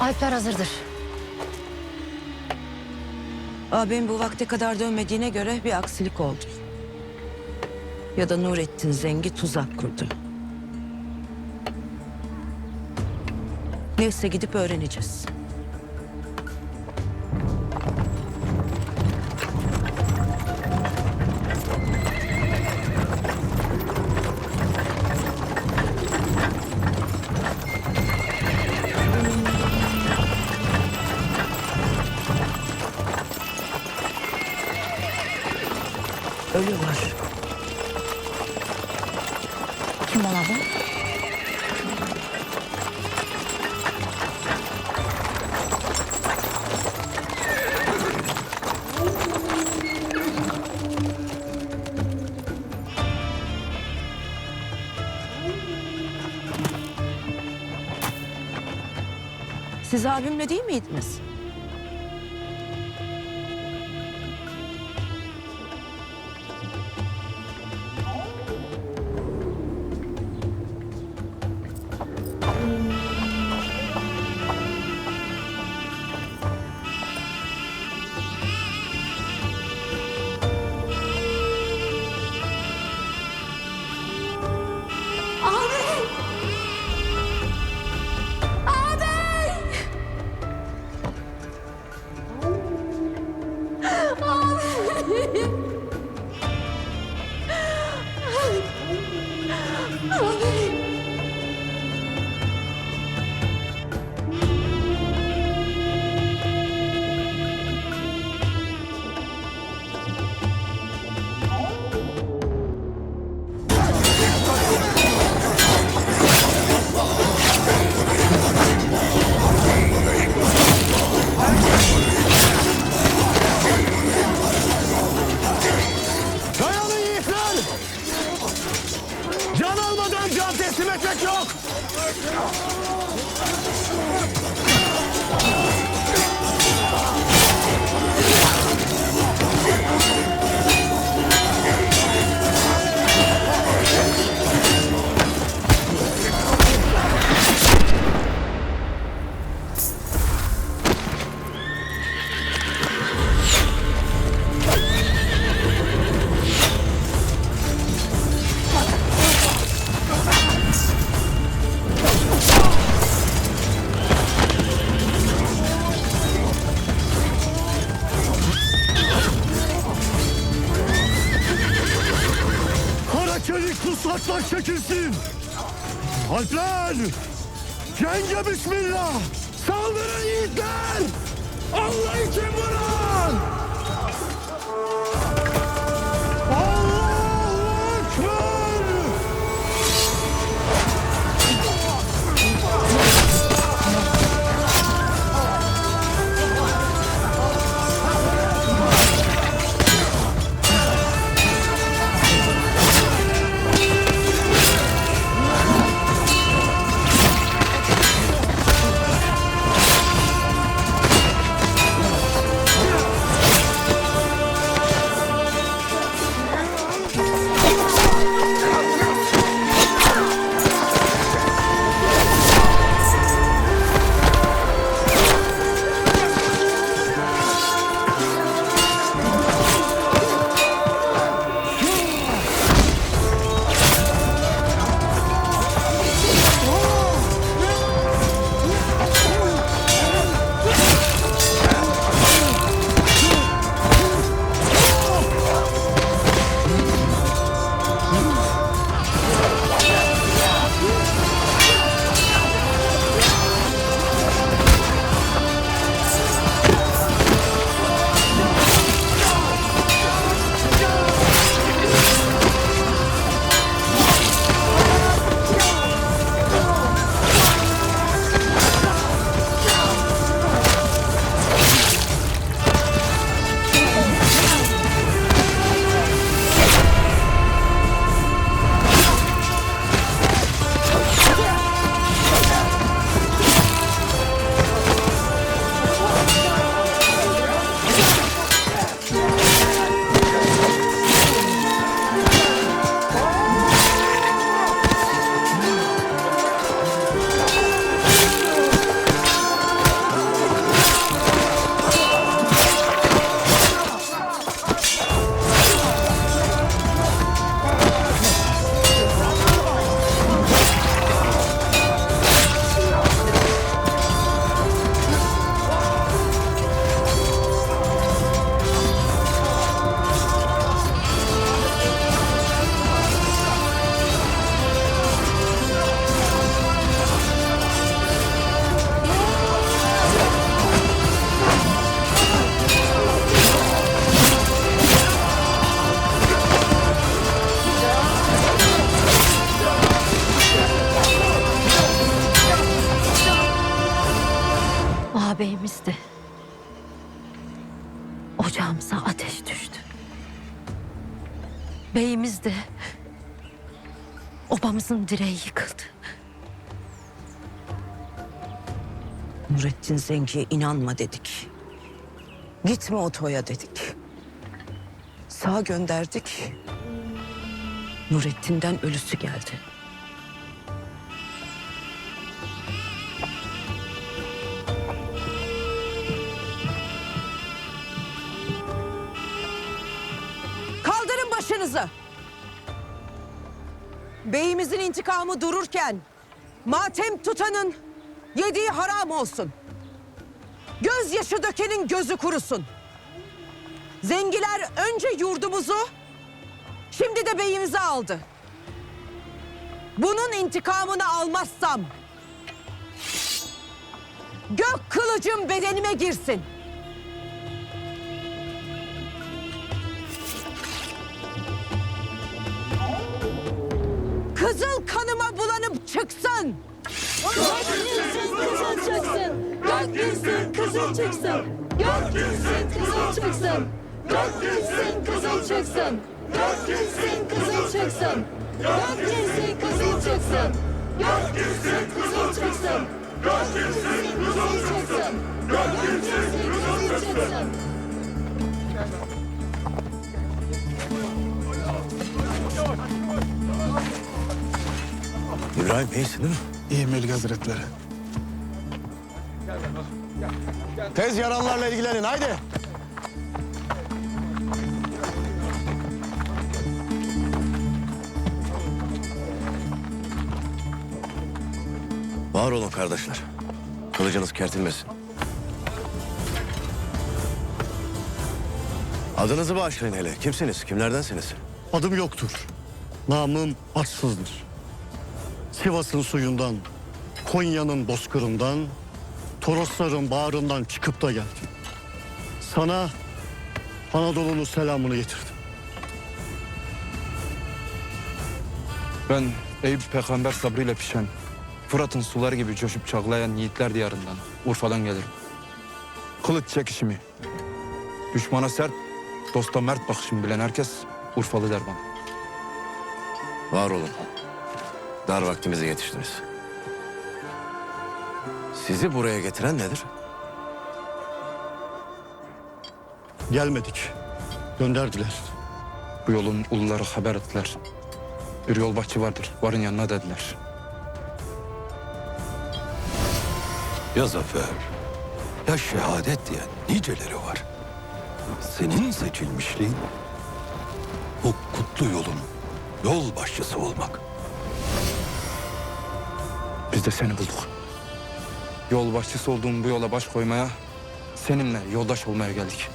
Alpler hazırdır. Abim bu vakte kadar dönmediğine göre bir aksilik oldu. Ya da Nurettin Zengi tuzak kurdu. Neyse gidip öğreneceğiz. Ölü var. Kim ola bu? Siz abimle değil miydiniz? Çekilsin! Alpler! Cenge bismillah! Saldırın yiğitler! Allah için vurun! Beyimizdi. Obamızın direği yıkıldı. Nurettin Zengi'ye inanma dedik. Gitme o toya dedik. Sağ gönderdik. Nurettin'den ölüsü geldi. Başınızı. Beyimizin intikamı dururken matem tutanın yediği haram olsun. Gözyaşı dökenin gözü kurusun. Zengiler önce yurdumuzu, şimdi de beyimizi aldı. Bunun intikamını almazsam gök kılıcım bedenime girsin. Kızıl çıksın, gökyüzün kızıl çıksın. Gökyüzün kızıl çıksın. Gökyüzün kızıl çıksın. Gökyüzün kızıl çıksın. Gökyüzün kızıl çıksın. Gökyüzün kızıl çıksın. Gökyüzün kızıl çıksın. Gökyüzün kızıl çıksın. İbrahim iyisin değil mi? İyi Melik Hazretleri. Tez yaralılarla ilgilenin haydi. Var olun kardeşler. Kılıcınız kertilmesin. Adınızı bağışlayın hele. Kimsiniz? Kimlerdensiniz? Adım yoktur. Namım atsızdır. Sivas'ın suyundan, Konya'nın bozkırından, Torosların bağrından çıkıp da geldim. Sana Anadolu'nun selamını getirdim. Ben Eyüp peygamber sabrıyla pişen, Fırat'ın suları gibi coşup çağlayan yiğitler diyarından, Urfa'dan gelirim. Kılıç çekişimi, düşmana sert, dosta mert bakışımı bilen herkes Urfalı der bana. Var olun. Dar vaktimize yetiştiniz. Sizi buraya getiren nedir? Gelmedik. Gönderdiler. Bu yolun uluları haber ettiler. Bir yolbaşçı vardır, varın yanına dediler. Ya zafer, ya şehadet diyen niceleri var. Senin seçilmişliğin bu kutlu yolun yol başçısı olmak. Biz de seni bulduk. Yol başçısı olduğum bu yola baş koymaya, seninle yoldaş olmaya geldik.